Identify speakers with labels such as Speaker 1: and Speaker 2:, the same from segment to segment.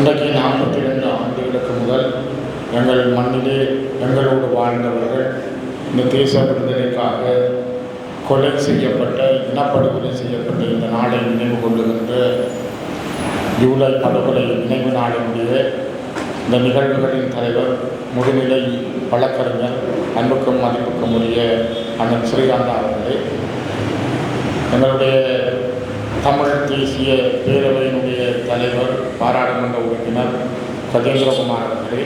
Speaker 1: இன்றைக்கு நாற்பத்தி ரெண்டு ஆண்டுகளுக்கு முதல் எங்கள் மண்ணிலே எங்களோடு வாழ்ந்தவர்கள் இந்த தேச விடுதலைக்காக கொலை செய்யப்பட்ட இனப்படுகொலை செய்யப்பட்ட இந்த நாளை நினைவு கொள்ளுகின்ற ஜூலை படுகொலை நினைவு நாளினுடைய இந்த நிகழ்வுகளின் தலைவர் முதுநிலை வழக்கறிஞர் அன்புக்கும் மதிப்புக்கும் உரிய அண்ணன் ஸ்ரீகாந்தா அவர்களே. எங்களுடைய தமிழ் தேசிய பேரவையின் தலைவர் பாராளுமன்ற உறுப்பினர் கஜேந்திரகுமார் அவர்களே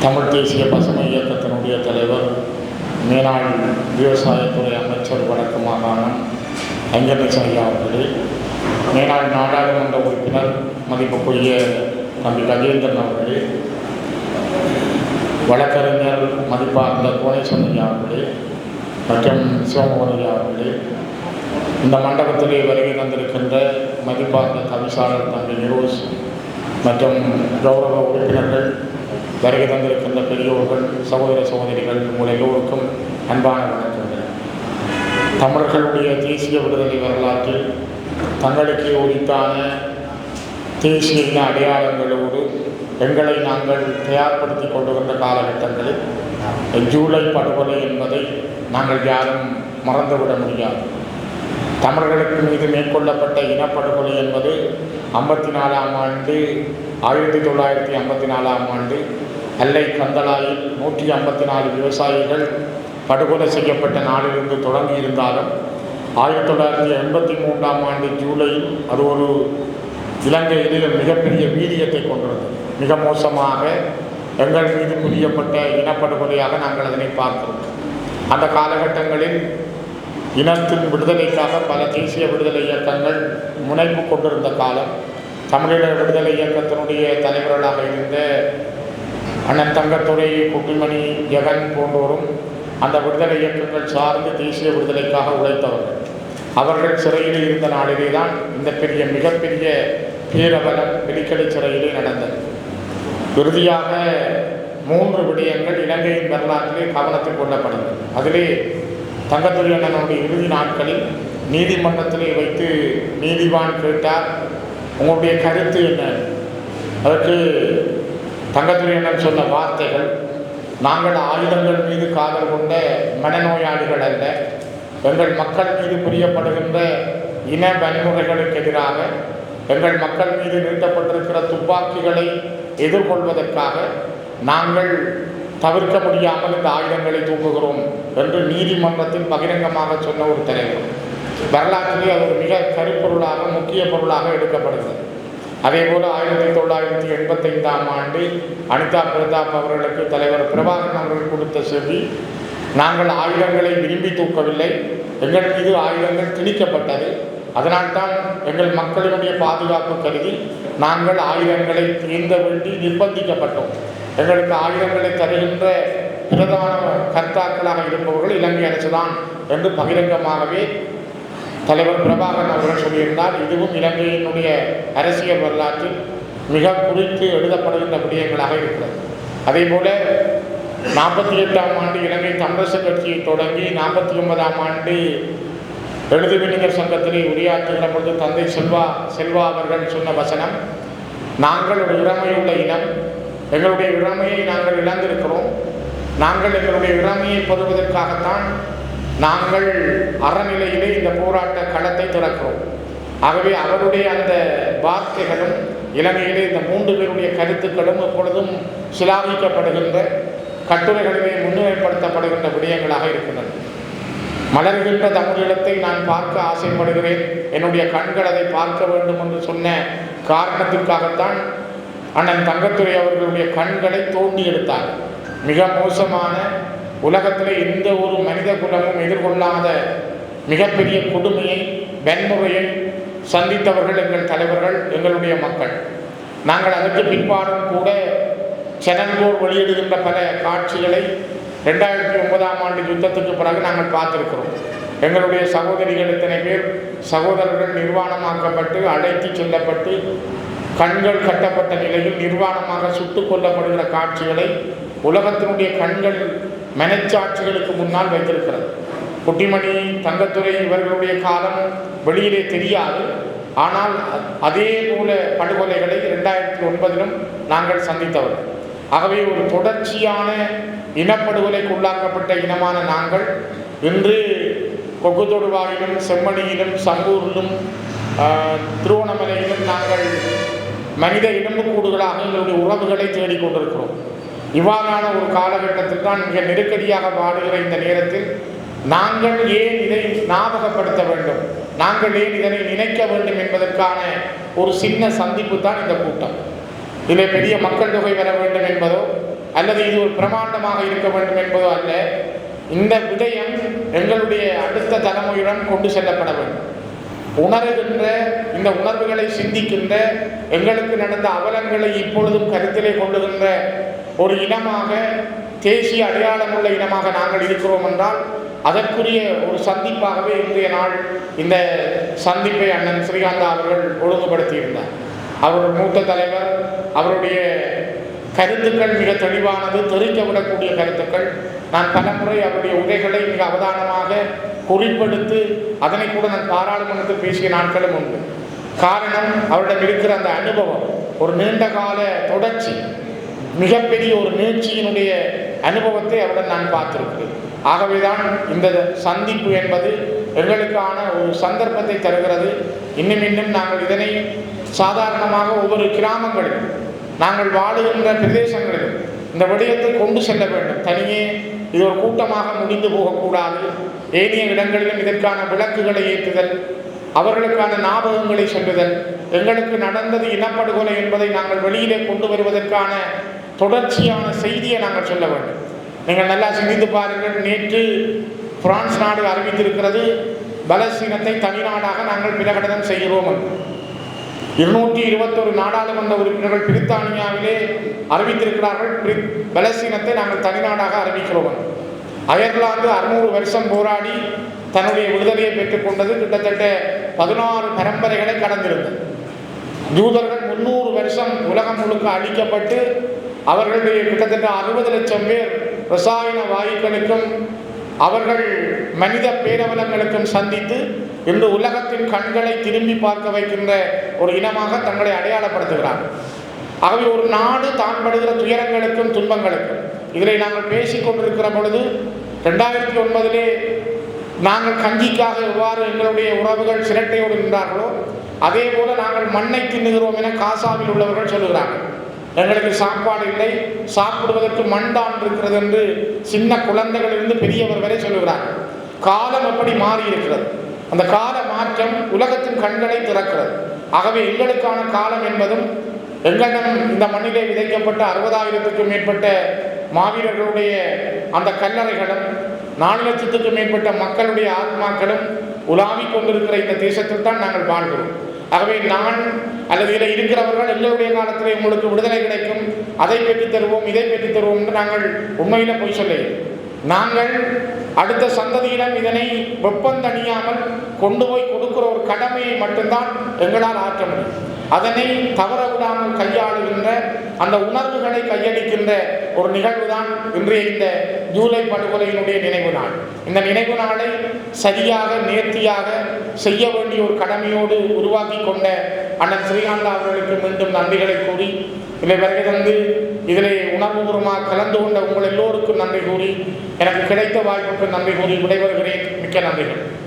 Speaker 1: தமிழ் தேசிய பசுமை இயக்கத்தினுடைய தலைவர் மேனாள் விவசாயத்துறை அமைச்சர் வடக்கு மாகாணம் அங்கநேசன் ஐயா அவர்களே மேனாள் நாடாளுமன்ற உறுப்பினர் மதிப்புக்குரிய தம்பி கஜேந்திரன் அவர்களே வழக்கறிஞர் மதிப்பார்ந்த கோணேஸ்வரன் ஐயா அவர்களே மற்றும் சிவமோகன் ஐயா அவர்களே இந்த மண்டபத்திலே வருகை தந்திருக்கின்ற மதிப்பார்ந்த தவிசாளர் தம்பி நிரோஸ் மற்றும் கௌரவ உறுப்பினர்கள் வருகை தந்திருக்கின்ற பெரியோர்கள் சகோதர சகோதரிகள் உங்கள் எல்லோருக்கும் அன்பான வணக்கங்கள். தமிழர்களுடைய தேசிய விடுதலை வரலாற்றில் தங்களுக்கு உரித்தான தேசிய இன அடையாளங்களோடு எங்களை நாங்கள் தயார்படுத்தி கொண்டு வந்த காலகட்டங்களில் ஜூலை படுகொலை என்பதை நாங்கள் யாரும் மறந்துவிட முடியாது. தமிழர்களுக்கு மீது மேற்கொள்ளப்பட்ட இனப்படுகொலை என்பது ஐம்பத்தி நாலாம் ஆண்டு ஆயிரத்தி தொள்ளாயிரத்தி ஐம்பத்தி நாலாம் ஆண்டு அல்லை கந்தளாயில் நூற்றி ஐம்பத்தி நாலு விவசாயிகள் படுகொலை செய்யப்பட்ட நாளிலிருந்து தொடங்கி இருந்தாலும் ஆயிரத்தி தொள்ளாயிரத்தி எண்பத்தி மூன்றாம் ஆண்டு ஜூலையில் அது ஒரு இலங்கையில் மிகப்பெரிய வீரியத்தை கொண்டிருந்தது. மிக மோசமாக எங்கள் மீது புரியப்பட்ட இனப்படுகொலையாக நாங்கள் அதனை பார்க்கிறோம் அந்த காலகட்டங்களில் இனத்தின் விடுதலைக்காக பல தேசிய விடுதலை இயக்கங்கள் முனைப்பு கொண்டிருந்த காலம். தமிழீழ விடுதலை இயக்கத்தினுடைய தலைவர்களாக இருந்த அண்ணன் தங்கத்துறை குட்டிமணி ஜெகன் போன்றோரும் அந்த விடுதலை இயக்கங்கள் சார்ந்து தேசிய விடுதலைக்காக உழைத்தவர்கள். அவர்கள் சிறையில் இருந்த நாளிலே தான் இந்த பெரிய மிகப்பெரிய பேரவலம் வெலிக்கடை சிறையிலே நடந்தது. இறுதியாக மூன்று விடயங்கள் இலங்கையின் வரலாற்றிலே கவனத்தில் கொள்ளப்படுகிறது அதிலே தங்கத்துறை அண்ணனுடைய இறுதி நாட்களில் நீதிமன்றத்திலே வைத்து நீதிவான் கேட்டார். உங்களுடைய கருத்து என்ன? அதற்கு தங்கத்துறை அண்ணன் சொன்ன வார்த்தைகள் நாங்கள் ஆயுதங்கள் மீது காதல் கொண்ட மனநோயாளிகள் அல்ல எங்கள் மக்கள் மீது புரியப்படுகின்ற இன வன்முறைகளுக்கு எதிராக எங்கள் மக்கள் மீது நீட்டப்பட்டிருக்கிற துப்பாக்கிகளை எதிர்கொள்வதற்காக நாங்கள் தவிர்க்க முடியாமல் இந்த ஆயுதங்களை தூக்குகிறோம் என்று நீதிமன்றத்தில் பகிரங்கமாக சொன்ன ஒரு தலைவர். வரலாற்றிலே அது ஒரு மிக கருப்பொருளாக முக்கிய பொருளாக எடுக்கப்படுகிறது. அதேபோல் ஆயிரத்தி தொள்ளாயிரத்தி எண்பத்தைந்தாம் ஆண்டு அனிதா பிரதாப் அவர்களுக்கு தலைவர் பிரபாகரன் அவர்கள் கொடுத்த செவி நாங்கள் ஆயுதங்களை விரும்பி தூக்கவில்லை. எங்கள் மீது ஆயுதங்கள் திணிக்கப்பட்டது அதனால்தான் எங்கள் மக்களினுடைய பாதுகாப்பு கருதி நாங்கள் ஆயுதங்களை தீர்ந்த வேண்டி நிர்பந்திக்கப்பட்டோம். எங்களுக்கு ஆயுதங்களை தருகின்ற பிரதான கர்த்தாக்களாக இருப்பவர்கள் இலங்கை அரசுதான் என்று பகிரங்கமாகவே தலைவர் பிரபாகரன் அவர்கள் சொல்லியிருந்தார். இதுவும் இலங்கையினுடைய அரசியல் வரலாற்றில் மிக குறித்து எழுதப்படுகின்ற விடயங்களாக இருக்கிறது. அதே போல நாற்பத்தி எட்டாம் ஆண்டு இலங்கை தமிழரசு கட்சியை தொடங்கி நாற்பத்தி ஒன்பதாம் ஆண்டு எழுதுவினிஞர் சங்கத்திலே உரையாற்றுகிற பொழுது தந்தை செல்வா செல்வா அவர்கள் சொன்ன வசனம் நாங்கள் ஒரு இளமையுள்ள இனம் எங்களுடைய இளமையை நாங்கள் இழந்திருக்கிறோம். நாங்கள் எங்களுடைய இளமையை பெறுவதற்காகத்தான் நாங்கள் அறநிலையிலே இந்த போராட்ட களத்தை திறக்கிறோம். ஆகவே அவருடைய அந்த வார்த்தைகளும் இலங்கையிலே இந்த மூன்று பேருடைய கருத்துக்களும் எப்பொழுதும் சிலாபிக்கப்படுகின்ற கட்டுரைகளிலே முன்னிலைப்படுத்தப்படுகின்ற விடயங்களாக இருக்கின்றன. மலர்கின்ற தமிழீழத்தை நான் பார்க்க ஆசைப்படுகிறேன். என்னுடைய கண்கள் அதை பார்க்க வேண்டும் என்று சொன்ன காரணத்திற்காகத்தான் அண்ணன் தங்கத்துறை அவர்களுடைய கண்களை தோண்டி எடுத்தார். மிக மோசமான உலகத்தில் எந்த ஒரு மனித குலமும் எதிர்கொள்ளாத மிகப்பெரிய கொடுமையை வன்முறையை சந்தித்தவர்கள் எங்கள் தலைவர்கள் எங்களுடைய மக்கள். நாங்கள் அதற்கு பின்பாடும் கூட செனங்கோர் வெளியிடுகின்ற பல காட்சிகளை ரெண்டாயிரத்தி ஒன்பதாம் ஆண்டு யுத்தத்துக்கு பிறகு நாங்கள் பார்த்துருக்கிறோம். எங்களுடைய சகோதரிகள் இத்தனை பேர் சகோதரர்கள் நிர்வாணமாக்கப்பட்டு அழைத்து செல்லப்பட்டு கண்கள் கட்டப்பட்ட நிலையில் நிர்வாணமாக சுட்டுக் கொல்லப்படுகிற காட்சிகளை உலகத்தினுடைய கண்கள் மனச்சாட்சிகளுக்கு முன்னால் வைத்திருக்கிறது. குட்டிமணி தங்கத்துறை இவர்களுடைய காலம் வெளியிலே தெரியாது. ஆனால் அதே போல படுகொலைகளை இரண்டாயிரத்தி ஒன்பதிலும் நாங்கள் சந்தித்தவர்கள் ஆகவே ஒரு தொடர்ச்சியான இனப்படுகொலைக்கு உள்ளாக்கப்பட்ட இனமான நாங்கள் இன்று கொக்கு தொடுவாயிலும் செம்மணியிலும் சங்கூரிலும் திருவோணமலையிலும் நாங்கள் மனித எலும்புக்கூடுகளாக எங்களுடைய உறவுகளை தேடிக் கொண்டிருக்கிறோம் இவ்வாறான ஒரு காலகட்டத்தில் தான் மிக நெருக்கடியாக வாடுகிற இந்த நேரத்தில் நாங்கள் ஏன் இதை ஞாபகப்படுத்த வேண்டும்? நாங்கள் ஏன் இதனை நினைக்க வேண்டும் என்பதற்கான ஒரு சின்ன சந்திப்பு தான் இந்த கூட்டம். இதில் பெரிய மக்கள் தொகை வர வேண்டும் என்பதோ அல்லது இது ஒரு பிரமாண்டமாக இருக்க வேண்டும் என்பதோ அல்ல இந்த விடயம் எங்களுடைய அடுத்த தலைமுறையுடன் கொண்டு செல்லப்பட வேண்டும். உணர்கின்ற இந்த உணர்வுகளை சிந்திக்கின்ற எங்களுக்கு நடந்த அவலங்களை இப்பொழுதும் கருத்திலே கொள்ளுகின்ற ஒரு இனமாக தேசிய அடையாளமுள்ள இனமாக நாங்கள் இருக்கிறோம் என்றால் அதற்குரிய ஒரு சந்திப்பாகவே இன்றைய நாள் இந்த சந்திப்பை அண்ணன் ஸ்ரீகாந்தா அவர்கள் ஒழுங்குபடுத்தியிருந்தார். அவருடைய மூத்த தலைவர் அவருடைய கருத்துக்கள் மிக தெளிவானது தெரிக்க விடக்கூடிய கருத்துக்கள். நான் பலமுறை அவருடைய உரைகளை மிக அவதானமாக குறிப்பெடுத்து அதனை கூட நான் பாராளுமன்றத்தில் பேசிய நாட்களும் உண்டு. காரணம் அவரிடம் இருக்கிற அந்த அனுபவம் ஒரு நீண்ட கால தொடர்ச்சி மிகப்பெரிய ஒரு நீட்சியினுடைய அனுபவத்தை அவரிடம் நான் பார்த்திருக்கிறேன். ஆகவேதான் இந்த சந்திப்பு என்பது எங்களுக்கான ஒரு சந்தர்ப்பத்தை தருகிறது. இன்னும் இன்னும் நாங்கள் இதனை சாதாரணமாக ஒவ்வொரு கிராமங்களிலும் நாங்கள் வாழுகின்ற பிரதேசங்களிலும் இந்த விடயத்தை கொண்டு செல்ல வேண்டும். தனியே இது ஒரு கூட்டமாக முடிந்து போகக்கூடாது. ஏனைய இடங்களிலும் இதற்கான விளக்குகளை ஏற்றுதல் அவர்களுக்கான ஞாபகங்களை செல்லுதல் எங்களுக்கு நடந்தது இனப்படுகொலை என்பதை நாங்கள் வெளியிலே கொண்டு வருவதற்கான தொடர்ச்சியான செய்தியை நாங்கள் சொல்ல வேண்டும். நீங்கள் நல்லா சிந்தித்து பாருங்கள். நேற்று பிரான்ஸ் நாடு அறிவித்திருக்கிறது பலஸ்தீனத்தை தனிநாடாக நாங்கள் பிரகடனம் செய்கிறோம். இருநூற்றி இருபத்தொரு நாடாளுமன்ற உறுப்பினர்கள் பிரித்தானியாவிலே அறிவித்திருக்கிறார்கள். பலஸ்தீனத்தை நாங்கள் தனிநாடாக அறிவிக்கிறோம். அயர்லாந்து அறுநூறு வருஷம் போராடி தன்னுடைய விடுதலையை பெற்றுக்கொண்டது கிட்டத்தட்ட பதினாறு பரம்பரைகளை கடந்திருந்தது. யூதர்கள் முன்னூறு வருஷம் உலகம் முழுக்க அழிக்கப்பட்டு அவர்களுடைய கிட்டத்தட்ட அறுபது லட்சம் பேர் ரசாயன வாயுக்களுக்கும் அவர்கள் மனித பேரவலங்களுக்கும் சந்தித்து இன்று உலகத்தின் கண்களை திரும்பி பார்க்க வைக்கின்ற ஒரு இனமாக தங்களை அடையாளப்படுத்துகிறார்கள். ஆகவே ஒரு நாடு தான் படுகிற துயரங்களுக்கும் துன்பங்களுக்கும். இதில் நாங்கள் பேசிக் கொண்டிருக்கிற பொழுது ரெண்டாயிரத்தி ஒன்பதிலே நாங்கள் கஞ்சிக்காக எவ்வாறு எங்களுடைய உறவுகள் சிரட்டையோடு நின்றார்களோ அதே போல நாங்கள் மண்ணை தின்னுகிறோம் என காசாவில் உள்ளவர்கள் சொல்லுகிறார்கள். எங்களுக்கு சாப்பாடு இல்லை சாப்பிடுவதற்கு மண்தான் இருக்கிறது என்று சின்ன குழந்தைகளிலிருந்து பெரியவர் வரை சொல்லுகிறார்கள். காலம் எப்படி மாறி இருக்கிறது அந்த கால மாற்றம் உலகத்தின் கண்களை திறக்கிறது. ஆகவே எங்களுக்கான காலம் என்பதும் எங்களிடம் இந்த மண்ணிலே விதைக்கப்பட்ட அறுபதாயிரத்துக்கும் மேற்பட்ட மாவீரர்களுடைய அந்த கல்லறைகளும் நாலு லட்சத்துக்கும் மேற்பட்ட மக்களுடைய ஆத்மாக்களும் உலாவிக் கொண்டிருக்கிற இந்த தேசத்தில் தான் நாங்கள் வாழ்கிறோம். ஆகவே நான் அல்லது இதில் இருக்கிறவர்கள் எங்களுடைய காலத்தில் உங்களுக்கு விடுதலை கிடைக்கும் அதை பெற்றுத் தருவோம் இதை பெற்றுத் தருவோம் என்று நாங்கள் உண்மையில போய் சொல்ல நாங்கள் அடுத்த சந்ததியிடம் இதனை வெப்பந்தணியாமல் கொண்டு போய் கொடுக்கிற ஒரு கடமையை மட்டும்தான் எங்களால் ஆற்ற முடியும். அதனை தவற விடாமல் கையாளுகின்ற அந்த உணர்வுகளை கையளிக்கின்ற ஒரு நிகழ்வு தான் இன்றைய இந்த ஜூலை படுகொலையினுடைய நினைவு நாள். இந்த நினைவு நாளை சரியாக நேர்த்தியாக செய்ய வேண்டிய ஒரு கடமையோடு உருவாக்கி கொண்ட அண்ணன் ஸ்ரீகாந்தா அவர்களுக்கு மீண்டும் நன்றிகளை கூறி இதை வருகை தந்து இதில் உணர்வுபூர்வமாக கலந்து கொண்ட உங்கள் எல்லோருக்கும் நன்றி கூறி எனக்கு கிடைத்த வாய்ப்புக்கு நன்றி கூறி விடைபெறுகிறேன். மிக்க நன்றிகள்.